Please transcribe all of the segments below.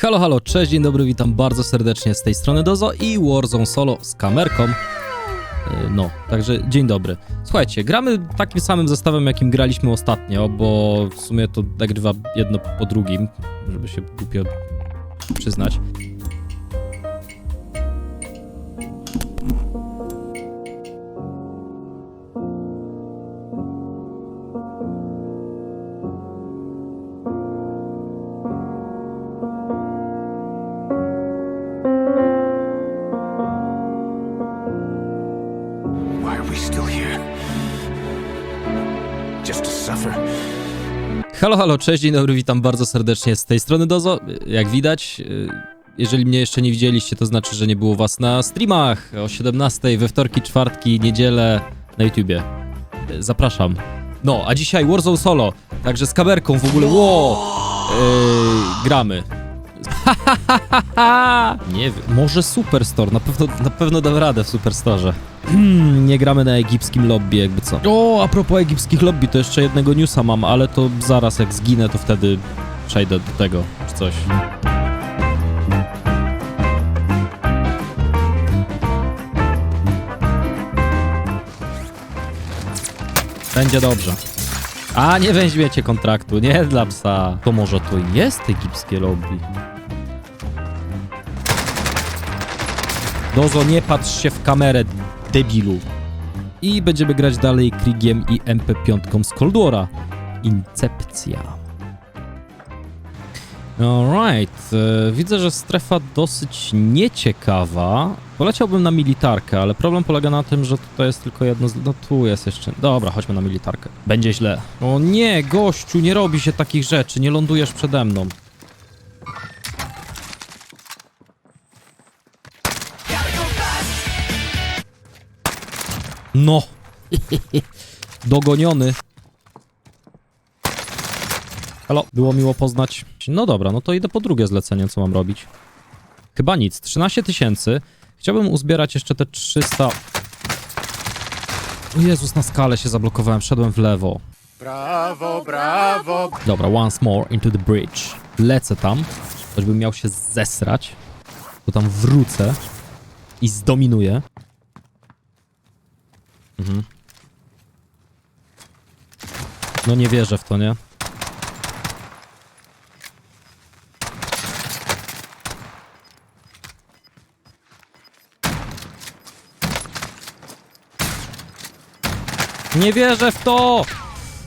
Halo, halo, cześć, dzień dobry, witam bardzo serdecznie z tej strony Dozo i Warzone Solo z kamerką. Yy, No, także dzień dobry. Słuchajcie, gramy takim samym zestawem, jakim graliśmy ostatnio, bo w sumie to nagrywa jedno po drugim, żeby się głupio przyznać. Halo, halo, cześć, dzień dobry, witam bardzo serdecznie z tej strony Dozo. Jak widać, yy, jeżeli mnie jeszcze nie widzieliście, to znaczy, że nie było was na streamach o 17 we wtorki, czwartki, niedzielę na YouTubie. Yy, Zapraszam. No, a dzisiaj Warzone Solo, także z kamerką w ogóle, wow, yy, gramy. nie wiem, może Superstore, na pewno, na pewno dam radę w Superstore. nie gramy na egipskim lobby, jakby co. O, a propos egipskich lobby, to jeszcze jednego newsa mam, ale to zaraz jak zginę, to wtedy przejdę do tego, czy coś. Będzie dobrze. A, nie weźmiecie kontraktu, nie dla psa. To może to jest egipskie lobby. Dozo, nie patrz się w kamerę, debilu. I będziemy grać dalej Krigiem i MP5 z Cold War'a. Incepcja. Alright, e, widzę, że strefa dosyć nieciekawa. Poleciałbym na militarkę, ale problem polega na tym, że tutaj jest tylko jedno z... No tu jest jeszcze... Dobra, chodźmy na militarkę. Będzie źle. O nie, gościu, nie robi się takich rzeczy, nie lądujesz przede mną. No. Dogoniony. Halo, było miło poznać. No dobra, no to idę po drugie zlecenie, co mam robić. Chyba nic, 13 tysięcy. Chciałbym uzbierać jeszcze te 300... O Jezus, na skalę się zablokowałem, szedłem w lewo. Brawo, brawo! Dobra, once more into the bridge. Lecę tam, choćbym miał się zesrać, to tam wrócę i zdominuję. Mhm. No nie wierzę w to, nie? Nie wierzę w to!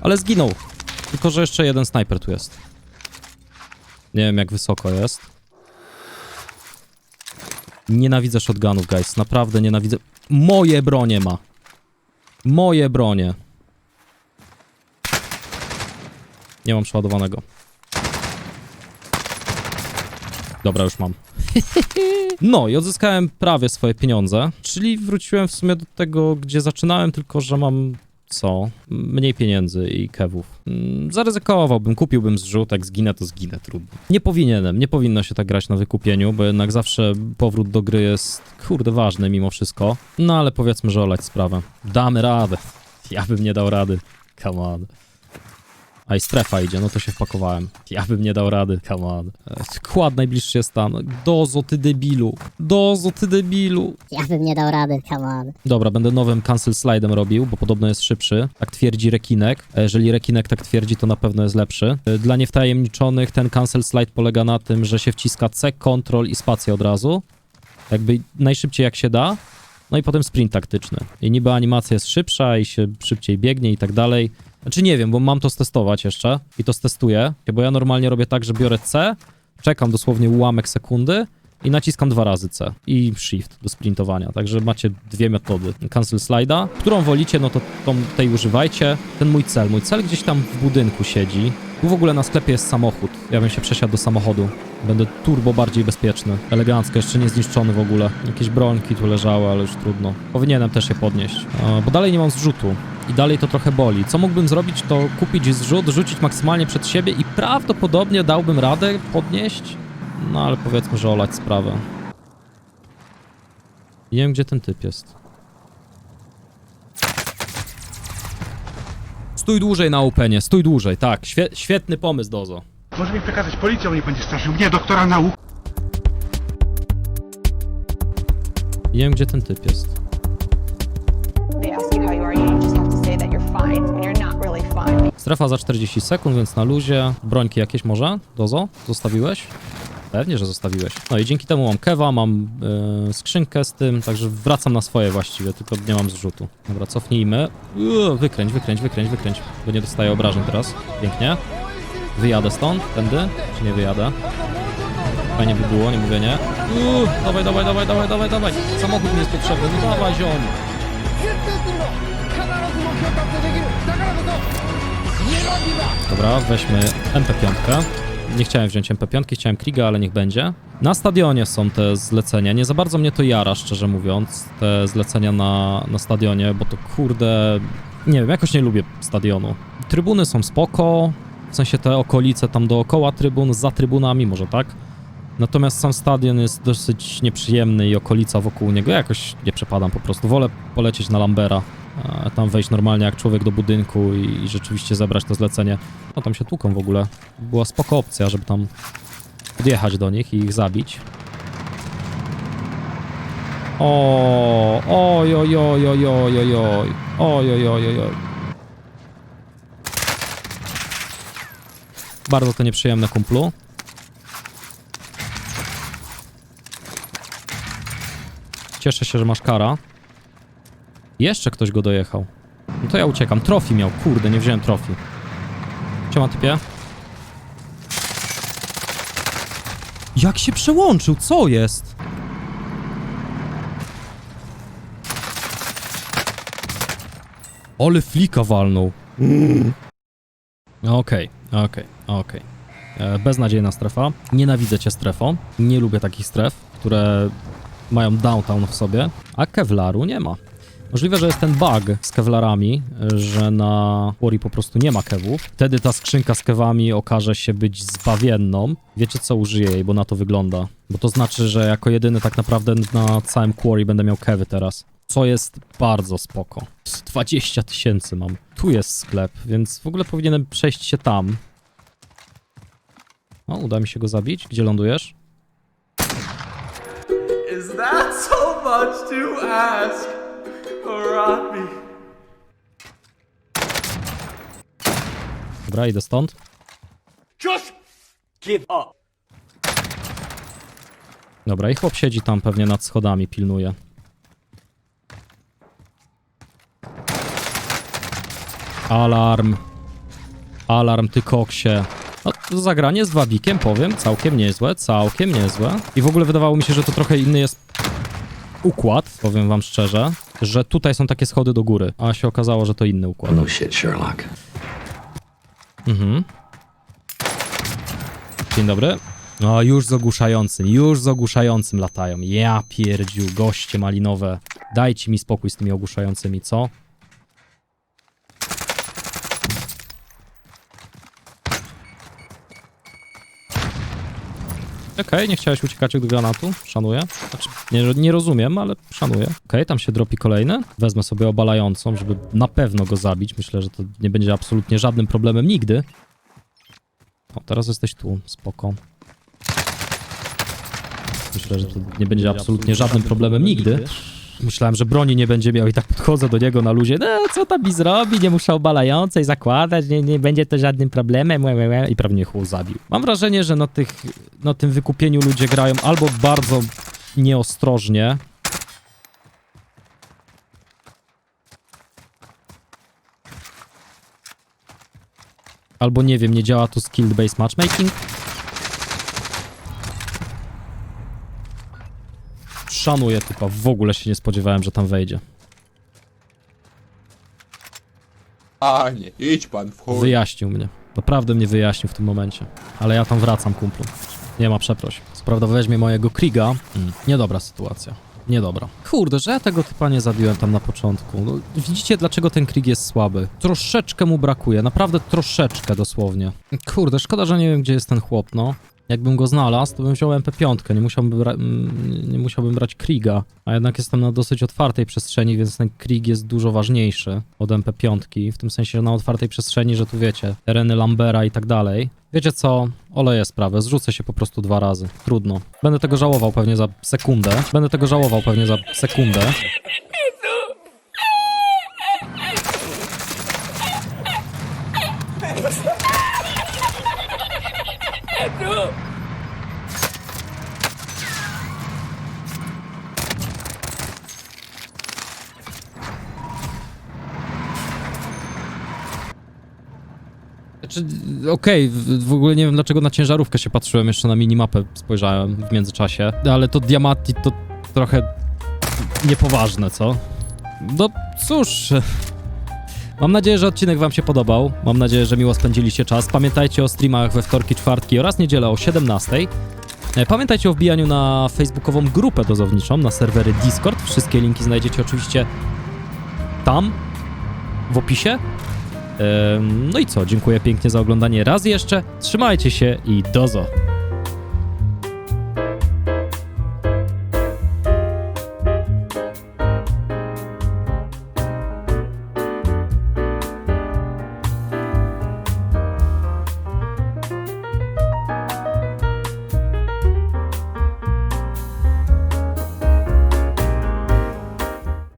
Ale zginął. Tylko, że jeszcze jeden snajper tu jest. Nie wiem, jak wysoko jest. Nienawidzę shotgunów, guys. Naprawdę nienawidzę. Moje bronie ma. Moje bronie. Nie mam przeładowanego. Dobra, już mam. No i odzyskałem prawie swoje pieniądze, czyli wróciłem w sumie do tego, gdzie zaczynałem, tylko że mam co? Mniej pieniędzy i kewów. Mm, Zaryzykowałbym, kupiłbym zrzut, jak zginę, to zginę, trudno. Nie powinienem, nie powinno się tak grać na wykupieniu, bo jednak zawsze powrót do gry jest, kurde, ważny mimo wszystko. No ale powiedzmy, że olać sprawę. Damy radę. Ja bym nie dał rady. Come on. A i strefa idzie, no to się wpakowałem. Ja bym nie dał rady, come on. E, Kład najbliższy jest tam. Dozo, ty debilu. Dozo, ty debilu. Ja bym nie dał rady, come on. Dobra, będę nowym cancel slide'em robił, bo podobno jest szybszy. Tak twierdzi Rekinek. A jeżeli Rekinek tak twierdzi, to na pewno jest lepszy. Y, Dla niewtajemniczonych ten cancel slide polega na tym, że się wciska C, Ctrl i spację od razu. Jakby najszybciej jak się da. No i potem sprint taktyczny. I niby animacja jest szybsza i się szybciej biegnie i tak dalej. Znaczy nie wiem, bo mam to stestować jeszcze i to stestuję, bo ja normalnie robię tak, że biorę C, czekam dosłownie ułamek sekundy i naciskam dwa razy C i Shift do sprintowania. Także macie dwie metody. Cancel slide'a. Którą wolicie, no to tą, tej używajcie. Ten mój cel. Mój cel gdzieś tam w budynku siedzi. Tu w ogóle na sklepie jest samochód. Ja bym się przesiadł do samochodu. Będę turbo bardziej bezpieczny. Elegancko, jeszcze nie zniszczony w ogóle. Jakieś brońki tu leżały, ale już trudno. Powinienem też je podnieść, bo dalej nie mam zrzutu. I dalej to trochę boli. Co mógłbym zrobić, to kupić zrzut, rzucić maksymalnie przed siebie i prawdopodobnie dałbym radę podnieść. No ale powiedzmy, że olać sprawę. Nie wiem, gdzie ten typ jest. Stój dłużej na openie, stój dłużej, tak. Świe świetny pomysł, Dozo. Może mi przekazać policję, on nie będzie straszył mnie, doktora nauk. Nie wiem, gdzie ten typ jest. They ask you how you are, you Strefa za 40 sekund, więc na luzie. Brońki jakieś może? Dozo? Zostawiłeś? Pewnie, że zostawiłeś. No i dzięki temu mam kewa, mam yy, skrzynkę z tym, także wracam na swoje właściwie, tylko nie mam zrzutu. Dobra, cofnijmy. Uuu, wykręć, wykręć, wykręć, wykręć, bo nie dostaję obrażeń teraz. Pięknie. Wyjadę stąd, tędy, czy nie wyjadę? Fajnie by było, nie mówię nie. Uuu, dawaj, dawaj, dawaj, dawaj, dawaj, dawaj. Samochód mi jest potrzebny, no dawaj ziom. Dobra, weźmy MP5. Nie chciałem wziąć MP5, chciałem Kriga, ale niech będzie. Na stadionie są te zlecenia. Nie za bardzo mnie to jara, szczerze mówiąc, te zlecenia na, na stadionie, bo to kurde... Nie wiem, jakoś nie lubię stadionu. Trybuny są spoko, w sensie te okolice tam dookoła trybun, za trybunami, może tak. Natomiast sam stadion jest dosyć nieprzyjemny i okolica wokół niego. Ja jakoś nie przepadam po prostu. Wolę polecieć na Lambera, a tam wejść normalnie jak człowiek do budynku i, rzeczywiście zebrać to zlecenie. No tam się tłuką w ogóle. Była spoko opcja, żeby tam podjechać do nich i ich zabić. O, oj, oj, oj, oj, oj, oj, oj, oj, oj, oj, oj. Bardzo to nieprzyjemne, kumplu. Cieszę się, że masz kara. Jeszcze ktoś go dojechał. No to ja uciekam. Trofi miał. Kurde, nie wziąłem trofi. Siema, typie. Jak się przełączył? Co jest? Ole flika walnął. Okej, okej, okej. E, Beznadziejna strefa. Nienawidzę cię strefą. Nie lubię takich stref, które mają downtown w sobie, a Kevlaru nie ma. Możliwe, że jest ten bug z kevlarami, że na Quarry po prostu nie ma kewów. Wtedy ta skrzynka z kewami okaże się być zbawienną. Wiecie co, użyję jej, bo na to wygląda. Bo to znaczy, że jako jedyny tak naprawdę na całym Quarry będę miał kewy teraz. Co jest bardzo spoko. Z 20 tysięcy mam. Tu jest sklep, więc w ogóle powinienem przejść się tam. O, uda mi się go zabić. Gdzie lądujesz? Is that so much to ask? Robbie. Dobra, idę stąd. Just give up. Dobra, i chłop siedzi tam pewnie nad schodami, pilnuje. Alarm. Alarm, ty koksie. No, to zagranie z wabikiem, powiem, całkiem niezłe, całkiem niezłe. I w ogóle wydawało mi się, że to trochę inny jest układ, powiem wam szczerze, że tutaj są takie schody do góry, a się okazało, że to inny układ. No shit, Sherlock. Mhm. Dzień dobry. O, już z ogłuszającym, już z ogłuszającym latają. Ja pierdziu, goście malinowe. Dajcie mi spokój z tymi ogłuszającymi, co? Okej, nie chciałeś uciekać od granatu? Szanuję. Znaczy, nie, nie rozumiem, ale szanuję. Okej, tam się dropi kolejny. Wezmę sobie obalającą, żeby na pewno go zabić. Myślę, że to nie będzie absolutnie żadnym problemem nigdy. O, teraz jesteś tu. Spoko. Myślę, że to nie będzie absolutnie żadnym problemem nigdy. Myślałem, że broni nie będzie miał i tak podchodzę do niego na luzie. No, co tam mi zrobi? Nie muszę obalającej zakładać, nie, nie będzie to żadnym problemem. łe, łe, łe. I prawie mnie chłop zabił. Mam wrażenie, że na, tych, na tym wykupieniu ludzie grają albo bardzo nieostrożnie, albo nie wiem, nie działa tu skill-based matchmaking. Szanuję typa, w ogóle się nie spodziewałem, że tam wejdzie. A nie, idź pan w chuj. Wyjaśnił mnie. Naprawdę mnie wyjaśnił w tym momencie. Ale ja tam wracam, kumplu. Nie ma przeproś. Co prawda weźmie mojego Kriga. Mm. Niedobra sytuacja. Niedobra. Kurde, że ja tego typa nie zabiłem tam na początku. No, widzicie, dlaczego ten Krig jest słaby? Troszeczkę mu brakuje. Naprawdę troszeczkę, dosłownie. Kurde, szkoda, że nie wiem, gdzie jest ten chłop, no. Jakbym go znalazł, to bym wziął MP5, nie musiałbym, bra- nie musiałbym brać Kriga. A jednak jestem na dosyć otwartej przestrzeni, więc ten Krig jest dużo ważniejszy od MP5. W tym sensie, że na otwartej przestrzeni, że tu wiecie, tereny Lambera i tak dalej. Wiecie co? Oleję sprawę, zrzucę się po prostu dwa razy. Trudno. Będę tego żałował pewnie za sekundę. Będę tego żałował pewnie za sekundę. Znaczy, okej, w, w ogóle nie wiem dlaczego na ciężarówkę się patrzyłem, jeszcze na minimapę spojrzałem w międzyczasie, ale to Diamati to trochę niepoważne, co? No cóż, mam nadzieję, że odcinek wam się podobał, mam nadzieję, że miło spędziliście czas. Pamiętajcie o streamach we wtorki, czwartki oraz niedzielę o 17. E, Pamiętajcie o wbijaniu na facebookową grupę dozowniczą, na serwery Discord. Wszystkie linki znajdziecie oczywiście tam, w opisie. No i co, dziękuję pięknie za oglądanie raz jeszcze. Trzymajcie się i dozo.